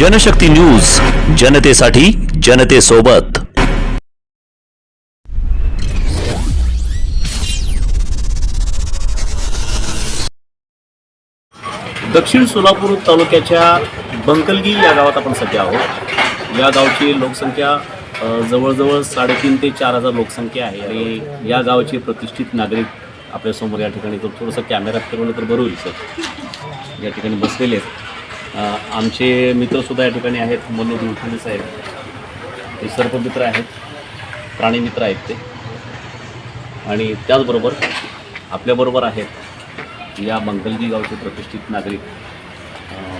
Janshakti news जनतेसाठी जनतेसोबत. दक्षिण सोलापूर तालुक्याच्या बंकलगी या गावात आपण सध्या आहोत. या गावची लोकसंख्या जवळजवळ साडेतीन ते चार हजार लोकसंख्या आहे आणि या गावाचे प्रतिष्ठित नागरिक आपल्यासमोर या ठिकाणी तर थोडंसं कॅमेरा फिरवलं तर बरं होईल सर. या ठिकाणी बसलेले आहेत. आमचे मित्रसुद्धा या ठिकाणी आहेत मनोज उठाणे साहेब. हे सर्पमित्र आहेत प्राणीमित्र आहेत ते. आणि त्याचबरोबर आपल्याबरोबर आहेत या बंकलगी गावचे प्रतिष्ठित नागरिक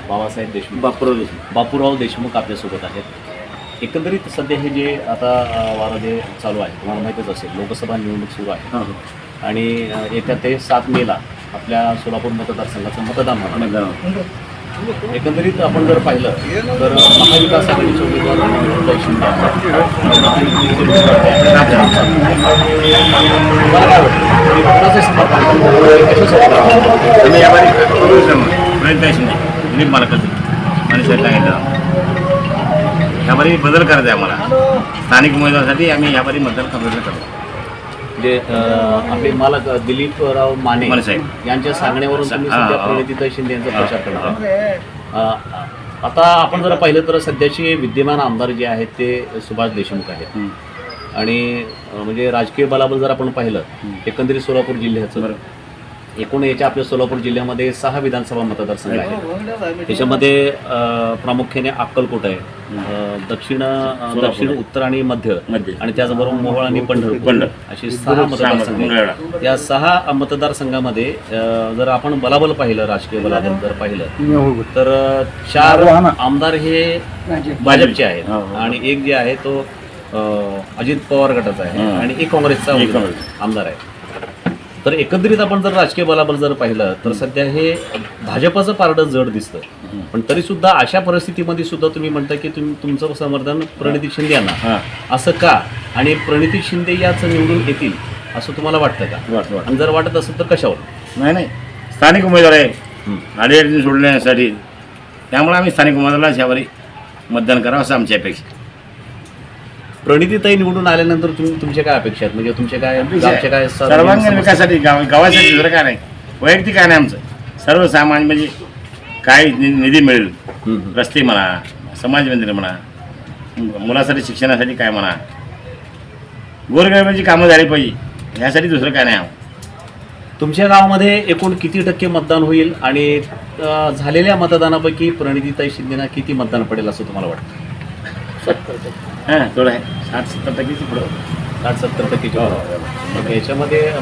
बाबासाहेब देशमुख. बापूराव देशमुख. बापूराव देशमुख आपल्यासोबत आहेत. एकंदरीत सध्या हे जे आता वारं जे चालू आहे तुम्हाला माहीतच असेल लोकसभा निवडणूक सुरू आहे. आणि येत्या ते सात मेला आपल्या सोलापूर मतदारसंघाचं मतदान होणार. एकंदरीत आपण जर पाहिलं तर महाविकास आघाडीचे उमेदवार मनोहरभाई शिंदे आहेत. शिंदे दिलीप मालकाचे आणि सांगितलं याबारी बदल करायचा आहे आम्हाला स्थानिक उमेदवारासाठी आम्ही याबारी मतदान कमी करतो अं, आपले मालक दिलीपराव माने. यांच्या सांगण्यावरून. प्रणितीताई शिंदे यांचा प्रचार करणार आता आपण जर पाहिलं तर सध्याचे विद्यमान आमदार जे आहेत ते सुभाष देशमुख आहेत. आणि म्हणजे राजकीय बलाबल जर आपण पाहिलं एकंदरीत सोलापूर जिल्ह्याचं एकूण याच्या आपल्या सोलापूर जिल्ह्यामध्ये सहा विधानसभा मतदारसंघ आहेत. त्याच्यामध्ये अं, प्रामुख्याने अक्कलकोट आहे दक्षिण दक्षिण उत्तर आणि मध्य. आणि त्याचबरोबर मोहोळ आणि पंढरपूर. अशी सहा मतदारसंघ. आहेत. या सहा मतदारसंघामध्ये जर आपण बलाबल पाहिलं राजकीय बलाबल जर पाहिलं तर अं, चार आमदार हे भाजपचे आहेत. हो, हो. आणि एक जे आहे तो अजित पवार गटाचा आहे हं. आणि एक काँग्रेसचा. आमदार आहे. तर एकंदरीत आपण जर राजकीय बलाबल जर पाहिलं तर सध्या हे भाजपचं पारडं जड दिसतं पण तरी सुद्धा अशा परिस्थितीमध्ये सुद्धा तुम्ही म्हणता की तुम्ही तुमचं समर्थन प्रणिती शिंदे यांना. हां. असं का? आणि प्रणिती शिंदे याच निवडून येतील असं तुम्हाला वाटतं का? आणि जर वाटत असेल तर कशावर नाही नाही. स्थानिक उमेदवार आहे. अडीअडचणी सोडण्यासाठी. त्यामुळे आम्ही स्थानिक उमेदवाराला याबारी मतदान करावं असं आमची अपेक्षा प्रणितीताई निवडून आल्यानंतर तुम्ही तुमच्या काय अपेक्षा आहेत? म्हणजे तुमचे काय गावचे काय सर्वांगीण विकासासाठी गाव गावासाठी दुसरं काय नाही. वैयक्तिक काय नाही आमचं. सर्वसामान्य म्हणजे काय नि- निधी मिळेल. रस्ते म्हणा समाज मंदिर म्हणा मुलासाठी शिक्षणासाठी काय म्हणा. गोरगरिबांची कामं झाली पाहिजे. ह्यासाठी दुसरं काय नाही तुमच्या गावामध्ये एकूण किती टक्के मतदान होईल? आणि अ, झालेल्या मतदानापैकी प्रणितीताई शिंदेना किती मतदान पडेल असं तुम्हाला वाटतं? हां थोडं आहे. साठ सत्तर टक्केची पुढं. साठ सत्तर टक्केची याच्यामध्ये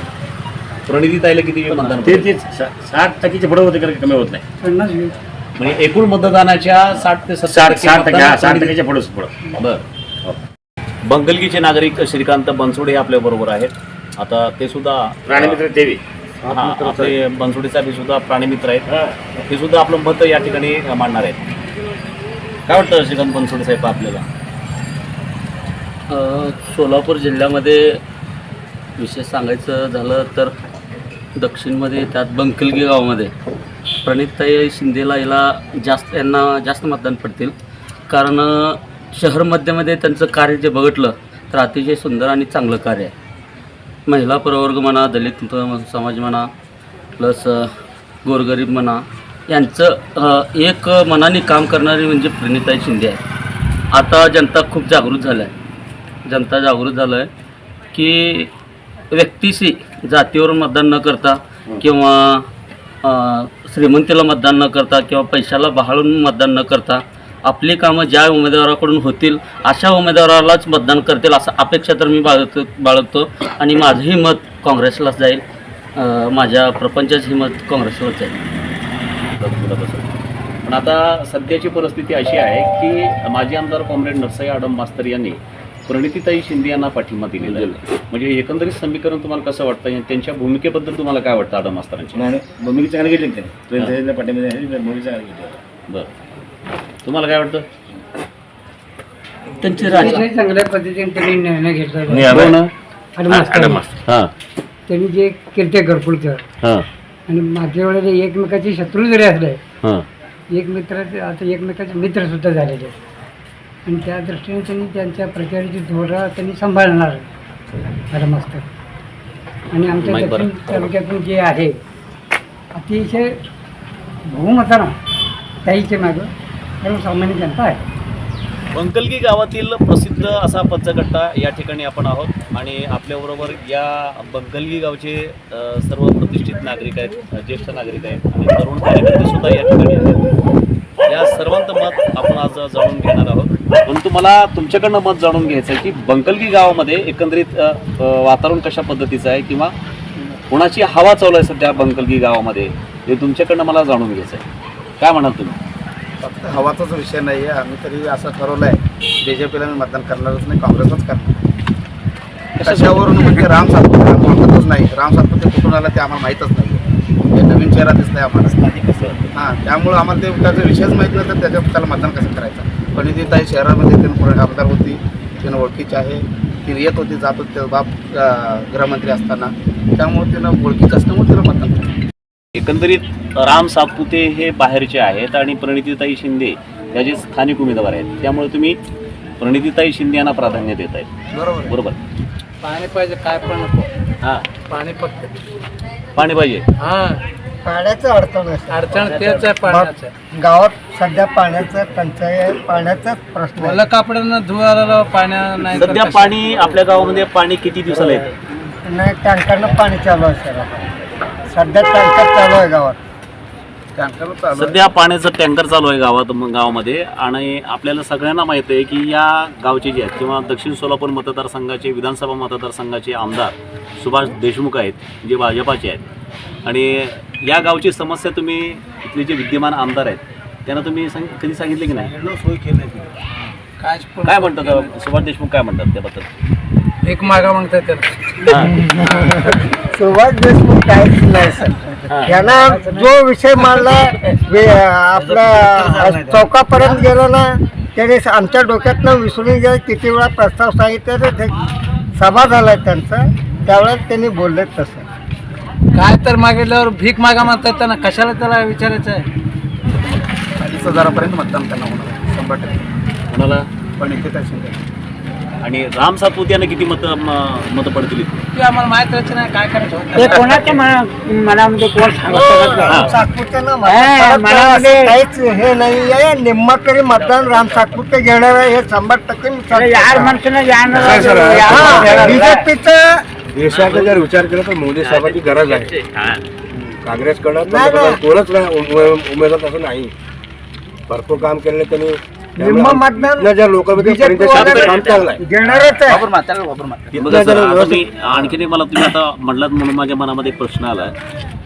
प्रणितीताईला किती मतदान ते पडेल? तेच. सा- साठ टक्केचे पुढं होते कारण कमी होत नाही. म्हणजे एकूण मतदानाच्या साठ ते सत्तर साठ साठ टक्के मतदान हा, साठ प्रणिती- टक्केच्या पुढं पुढं. बर. बंगलगीचे नागरिक श्रीकांत बनसोडे आपल्या बरोबर आहेत. आता ते सुद्धा प्राणीमित्र देवी. हा, आपले बनसोडे साहेब हे सुद्धा प्राणीमित्र आहेत. ते सुद्धा आपलं मत या ठिकाणी मांडणार आहेत. काय वाटतं श्रीकांत बनसोडे साहेब आपल्याला? सोलापूर जिल्ह्यामध्ये विशेष सांगायचं झालं तर दक्षिणमध्ये त्यात बंकलगी गावामध्ये प्रणितताई शिंदेला याला जास्त यांना जास्त मतदान पडतील. कारण शहर मध्यमध्ये त्यांचं कार्य जे बघितलं तर अतिशय सुंदर आणि चांगलं कार्य आहे. महिला प्रवर्ग म्हणा दलित समाज म्हणा प्लस गोरगरीब म्हणा यांचं एक मनाने काम करणारी म्हणजे प्रणिताई शिंदे आहे आता जनता खूप जागृत झालं आहे जनता जागृत झालं आहे की व्यक्तीशी जातीवर मतदान न करता किंवा श्रीमंतीला मतदान न करता किंवा पैशाला बहाळून मतदान न करता आपली कामं ज्या उमेदवाराकडून होतील अशा उमेदवारालाच मतदान करतील असं अपेक्षा तर मी बाळगतो बाळगतो आणि माझंही मत काँग्रेसलाच जाईल. माझ्या प्रपंचाचंही मत काँग्रेसलाच जाईल तर तुला कसं? पण आता सध्याची परिस्थिती अशी आहे की माजी आमदार कॉम्रेड नरसई आडम मास्तर यांनी प्रणितीताई शिंदे यांना पाठिंबा दिलेला आहे. म्हणजे एकंदरीत समीकरण तुम्हाला कसं वाटतं? आणि त्यांच्या भूमिकेबद्दल तुम्हाला काय वाटतं आडम मास्तरांची? नाही नाही. भूमिका चांगली घेतली ना त्यांनी पाठीमध्ये भूमिका चांगली घेतली बरं. तुम्हाला काय वाटतं? त्यांची राज अतिशय चांगल्या पद्धतीने त्यांनी निर्णय घेतला. हां त्यांनी जे घरकुलचं हां. आणि मागच्या वेळेला एकमेकाचे शत्रू जरी असले हां. एक मित्राचे आता एकमेकाचे मित्रसुद्धा झालेले आहेत. आणि त्या दृष्टीने त्यांनी त्यांच्या प्रचाराची धोरण त्यांनी सांभाळणार ग्रामस्थ आणि आमच्या माईक बरं. दक्षिण तालुक्यातून जे आहे अतिशय बहुमतानं त्याहीचे मागं सर्वसामान्य जनता आहे. बंकलगी गावातील प्रसिद्ध असा पंचगट्टा या ठिकाणी आपण आहोत आणि आपल्याबरोबर या बंकलगी गावचे सर्व प्रतिष्ठित नागरिक आहेत ज्येष्ठ नागरिक आहेत आणि तरुण कार्यकर्ते सुद्धा या ठिकाणी आहेत. या सर्वांचं मत आपण आज जाणून घेणार आहोत. परंतु मला तुमच्याकडनं मत जाणून घ्यायचं आहे की बंकलगी गावामध्ये एकंदरीत वातावरण कशा पद्धतीचं आहे किंवा कोणाची हवा चालू आहे सध्या बंकलगी गावामध्ये हे तुमच्याकडनं मला जाणून घ्यायचं आहे काय म्हणाल तुम्ही? फक्त हवाचाच विषय नाही आहे आम्ही तरी असं ठरवलं आहे बी जे पीला मी मतदान करणारच नाही काँग्रेसच करणार कशावरून? म्हणजे राम सातपुते आम्ही ओळखतच नाही. राम सातपुते कुठून आला ते आम्हाला माहीतच नाही हे नवीन चेहरा दिसतंय आम्हाला. हां त्यामुळं आम्हाला ते त्याचा विषयच माहीत नाही तर त्याच्या त्याला मतदान कसं करायचं? पण ती ताई शहरामध्ये तिनं पुढे आमदार होती. तिनं ओळखीची आहे. ती येत होती जात होती. बाप गृहमंत्री असताना. त्यामुळे तिनं ओळखीचं असल्यामुळे तिला मतदान एकंदरीत राम सातपुते हे बाहेरचे आहेत आणि प्रणितीताई शिंदे या जे स्थानिक उमेदवार आहेत त्यामुळे तुम्ही प्रणितीताई शिंदे यांना प्राधान्य देत आहेत. बरोबर. आहे. बरोबर. पाणी पाहिजे काय पण नको. हां. पाणी फक्त. पाणी पाहिजे. हा. पाण्याचं अडचण आहे अडचण तेच आहे पाण्याचं. गावात सध्या पाण्याचं टंचाई आहे पाण्याचाच प्रश्न मला कापडानं धुवायला पाण्या नाही तर सध्या पाणी आपल्या गावामध्ये पाणी किती दिवसाला येतं? नाही टँकरनं पाणी चालू आहे सर. सध्या टँकर चालू आहे गावात. टँकर चालू आहे. सध्या पाण्याचं टँकर चालू आहे गावात म- गावामध्ये. आणि आपल्याला सगळ्यांना माहिती आहे की या गावचे जे आहेत किंवा दक्षिण सोलापूर मतदारसंघाचे विधानसभा मतदारसंघाचे आमदार सुभाष देशमुख आहेत जे भाजपाचे आहेत. आणि या गावची समस्या तुम्ही इथले जे विद्यमान आमदार आहेत त्यांना तुम्ही सांग कधी सांगितले की नाही? काय म्हणतात सुभाष देशमुख काय म्हणतात त्याबद्दल? एक मागा मागतात त्याला. सुभाष देशमुख काहीच नाही सर हां. यांना जो विषय मांडला वे- आपला चौकापर्यंत गेलो ना त्याने आमच्या डोक्यातनं विसरून गेलं. किती वेळा प्रस्ताव सांगितले तर ते सभा झाला त्यांचा. त्यावेळेस त्यांनी बोलले तसं. काय तर मागितल्यावर भीक मागा मागतात त्यांना. कशाला त्याला विचारायचं आहे? अडीच हजारापर्यंत मतदान त्यांना होणार. शंभर टक्के. कोणाला? पण शिंदे आणि राम सातपुते यांना किती मत मतं पडतील ते आम्हाला माहीत राहायचं नाही काय करायचं होतं. ते कोणाच्या मनामध्ये कोण हा. सातपुतेनं हा, काहीच हे नाही आहे. निम्मा तरी मतदान राम सातपुते घेणार आहे हे शंभर टक्के यार बीजेपीचं देशाचा जर विचार केला तर मोदी साहेबांची गरज आहे. काँग्रेसकडं नाही, नाही. कोणच नाही उमे- उमेदवार असं नाही. भरपूर काम केले त्यांनी. निम्म मतदान इथल्या ज्या लोकांमध्ये BJP परिचय साधलं, वाले- काम चांगलं आहे. घेणारच आहे ते बघा सर, आता मी आणखीन एक मला तुम्ही आता म्हणलात म्हणून माझ्या मनामध्ये एक प्रश्न आला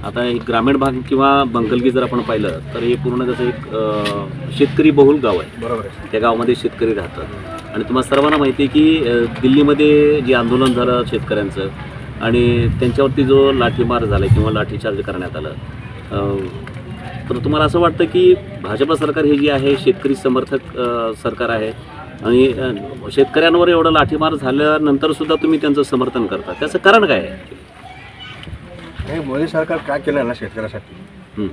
आता एक ग्रामीण भाग किंवा बंकलगी जर आपण पाहिलं तर हे पूर्ण कसं एक अं, शेतकरी बहुल गाव आहे. बरोबर आहे. त्या गावामध्ये शेतकरी राहतात. आणि तुम्हाला सर्वांना माहिती आहे की अं, दिल्लीमध्ये जे आंदोलन झालं शेतकऱ्यांचं आणि त्यांच्यावरती जो लाठीमार झाला किंवा लाठीचार्ज करण्यात आलं अं, तर तुम्हाला असं वाटतं की भाजप सरकार हे जे आहे शेतकरी समर्थक सरकार आहे आणि शेतकऱ्यांवर एवढं लाठीमार झाल्यानंतर सुद्धा तुम्ही त्यांचं समर्थन करता. त्याचं कारण काय आहे? नाही मोदी सरकार काय केलं ना शेतकऱ्यासाठी? हं.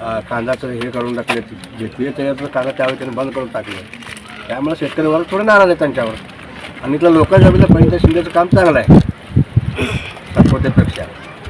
अं, कांद्याचं हे करून टाकले घेतली त्याच्यात कांदा त्यावेळी त्यांनी बंद करून टाकले. त्यामुळे शेतकरी वर्ग थोडे नाराज आहे त्यांच्यावर. आणि इथल्या लोकांच्या पंचायत शिंदेचं काम चांगलं आहे. सातपुतेपेक्षा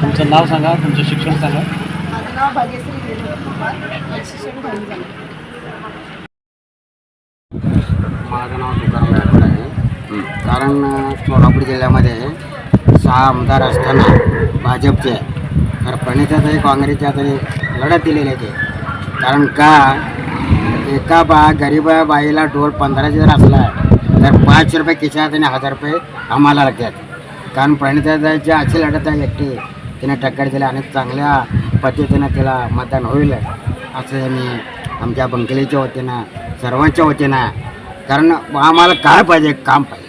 तुमचं नाव सांगा तुमचं शिक्षण सांगा. माझं नाव भाग्यश्री देवधर कुमार. माझं शिक्षण दहावी झालं माझं नाव तुकाराम गायकवाड आहे. कारण सोलापूर जिल्ह्यामध्ये सहा आमदार असताना भाजपचे तर प्रणिताताई काँग्रेसच्या तरी लढत दिलेली आहे ते कारण का? एका बा गरीब बाईला डोल पंधराशे जर असला तर पाच रुपये खिशात आणि हजार रुपये आम्हाला लागतात. कारण प्रणिताताईची अशी लढत आहे एकटी. तिने टक्कर दिली आणि चांगल्या पद्धतीनं तिला मतदान होईल असं मी आमच्या बंकलीच्या वतीनं सर्वांच्या वतीनं कारण आम्हाला काय पाहिजे काम पाहिजे.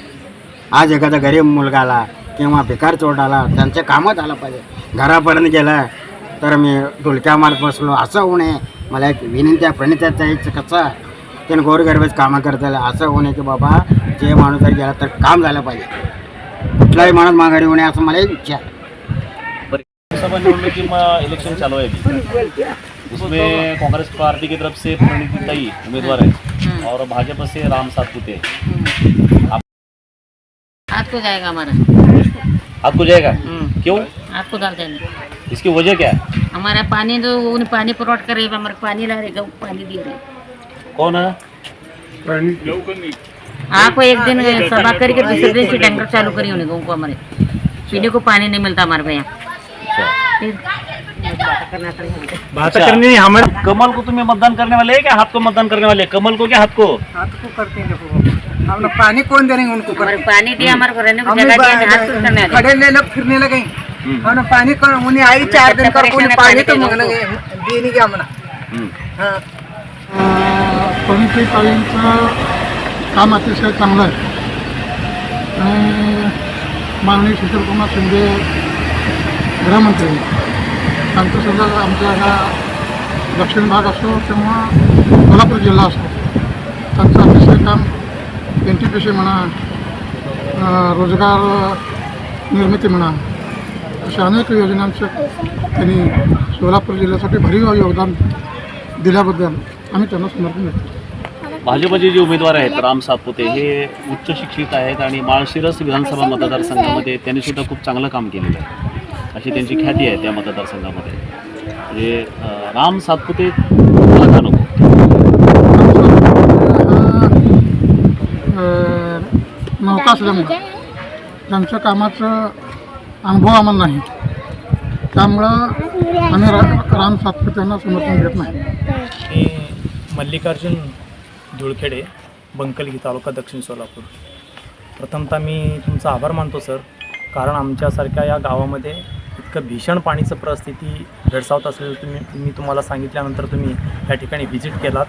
आज एखादा गरीब मुलगा आला किंवा बेकार चोट आला त्यांच्या कामात आलं पाहिजे. घरापर्यंत गेलं तर मी डुलक्या मारत बसलो असं होऊ नये. मला एक विनंती आहे प्रणिताचं कसं त्याने गोरगरबेच कामं करता आलं असं होऊ नये की बाबा जे माणूस जर गेला तर काम झालं पाहिजे. कुठलाही माणूस माघारी होऊ नये असं मला एक इच्छा आहे. लोकसभा निवडणुकी में इलेक्शन चालू है अभी उसमें कांग्रेस पार्टी की तरफ़ से प्रणीति उम्मीदवार है और भाजपा से राम सातपुते आपको जाएगा हमारा। आपको जाएगा? क्यों? आपको डाल देना इसकी वजह क्या है? हमारा पानी जो उन्हें पानी पुरवठ करे हमारे पानी ला रहे पानी दे रहे कौन है? आपको एक दिन सभा करके दूसरे दिन से टैंकर चालू करी उन्हें गौ को हमारे। पीने को पानी नहीं मिलता हमारे को यहाँ। फिर करना हमारे कमल को तुम्हें मतदान करने वाले हैं क्या हाथ को? मतदान करने वाले हैं? कमल को क्या हाथ को हाथ को करते हैं देखो हम लोग पानी कौन देंगे उनको हमारे पानी दिया हमारे को रहने को जगह दिया हाथ कुछ करने वाले खड़े ले लोग फिरने लगे हमने पानी कर उन्हें आई चार दिन कर कोणी पाणी तर मग लगे देणे घ्या म्हणा. ताईंचं काम अतिशय चांगलं आहे. आणि माननीय शीतलकुमार शिंदे गृहमंत्री. त्यांचं सुद्धा आमच्या ह्या दक्षिण भाग असो किंवा कोल्हापूर जिल्हा असो त्यांचं अतिशय काम एन टी पी सी म्हणा रोजगार निर्मिती म्हणा अशा अनेक योजनांचं त्यांनी सोलापूर जिल्ह्यासाठी भरीव योगदान दिल्याबद्दल आम्ही त्यांना समर्थन देतो. भाजपचे जे उमेदवार आहेत राम सातपुते हे उच्च शिक्षित आहेत आणि माळशिरस विधानसभा मतदारसंघामध्ये त्यांनी सुद्धा खूप चांगलं काम केलेलं आहे. अशी त्यांची ख्याती आहे त्या मतदारसंघामध्ये. म्हणजे राम सातपुते का नको? नौका असल्यामुळं त्यांच्या कामाचं अनुभव आम्हाला नाही. त्यामुळं आम्ही रा राम सातपुते यांना समर्थन देत नाही. मी मल्लिकार्जुन धुळखेडे बंकलगी तालुका दक्षिण सोलापूर. प्रथमतः मी तुमचा आभार मानतो सर. कारण आमच्यासारख्या या गावामध्ये इतकं भीषण पाणीचं परिस्थिती भेडसावत असलेलं तुम्ही मी तुम्हाला सांगितल्यानंतर तुम्ही या ठिकाणी व्हिजिट केलात.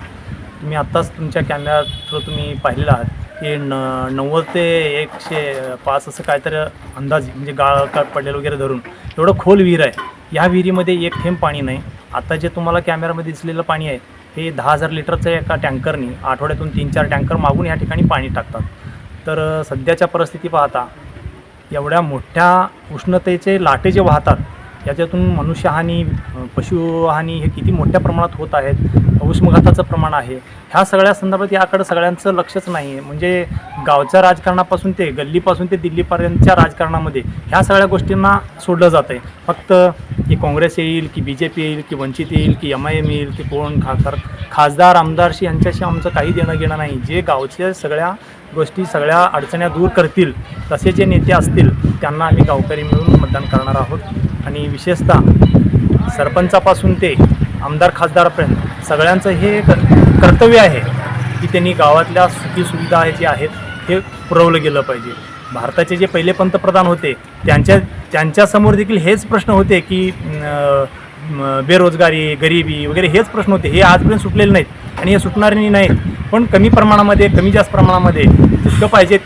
तुम्ही आत्ताच तुमच्या कॅमेरा थ्रू तुम्ही पाहिलेला आहात. की न नव्वद ते एकशे पाच असं काहीतरी अंदाज म्हणजे गाळ का पडलेलं वगैरे धरून. एवढं खोल विहीर आहे. ह्या विहिरीमध्ये एक थेंब पाणी नाही. आता जे तुम्हाला कॅमेरामध्ये दिसलेलं पाणी आहे हे दहा हजार लिटरचं एका टँकरनी आठवड्यातून तीन चार टँकर मागून या ठिकाणी पाणी टाकतात. तर सध्याच्या परिस्थिती पाहता एवढ्या मोठ्या उष्णतेचे लाटे जे वाहतात याच्यातून मनुष्यहानी पशुहानी हे किती मोठ्या प्रमाणात होत आहेत उष्मघाताचं प्रमाण आहे. ह्या सगळ्या संदर्भात याकडं सगळ्यांचं लक्षच नाही आहे म्हणजे गावच्या राजकारणापासून ते गल्लीपासून ते दिल्लीपर्यंतच्या राजकारणामध्ये ह्या सगळ्या गोष्टींना सोडलं जातं आहे फक्त की काँग्रेस येईल की बी जे पी येईल की वंचित येईल की एम आय एम येईल की कोण खासदार खासदार आमदारशी यांच्याशी आमचं काही देणं घेणं नाही. जे गावच्या सगळ्या गोष्टी सगळ्या अडचण्या दूर करतील तसे जे नेते असतील त्यांना आम्ही गावकरी मिळून मतदान करणार आहोत. आणि विशेषतः सरपंचापासून ते आमदार खासदारापर्यंत सगळ्यांचं हे क- कर्तव्य आहे की त्यांनी गावातल्या सुखी सुविधा जे आहेत हे पुरवलं गेलं पाहिजे. भारताचे जे पहिले पंतप्रधान होते त्यांच्या त्यांच्यासमोर देखील हेच प्रश्न होते की बेरोजगारी गरिबी वगैरे हेच प्रश्न होते. हे आजपर्यंत सुटलेले नाहीत आणि हे सुटणारे नाहीत पण कमी प्रमाणामध्ये कमी जास्त प्रमाणामध्ये जितकं पाहिजे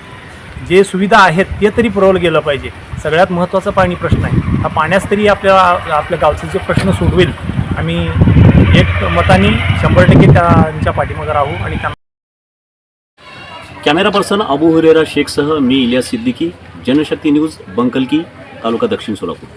जे सुविधा आहेत ते तरी पुरवलं गेलं पाहिजे. सगळ्यात महत्त्वाचा पाणी प्रश्न आहे. हा पाण्यास तरी आपल्या आपल्या गावचे जे प्रश्न सोडवेल आम्ही एक मताने शंभर टक्के त्यांच्या पाठीमागे राहू आणि त्यांना कॅमेरा पर्सन अबू हुरेरा शेखसह मी इलिया सिद्दीकी जनशक्ती न्यूज बंकलकी तालुका दक्षिण सोलापूर.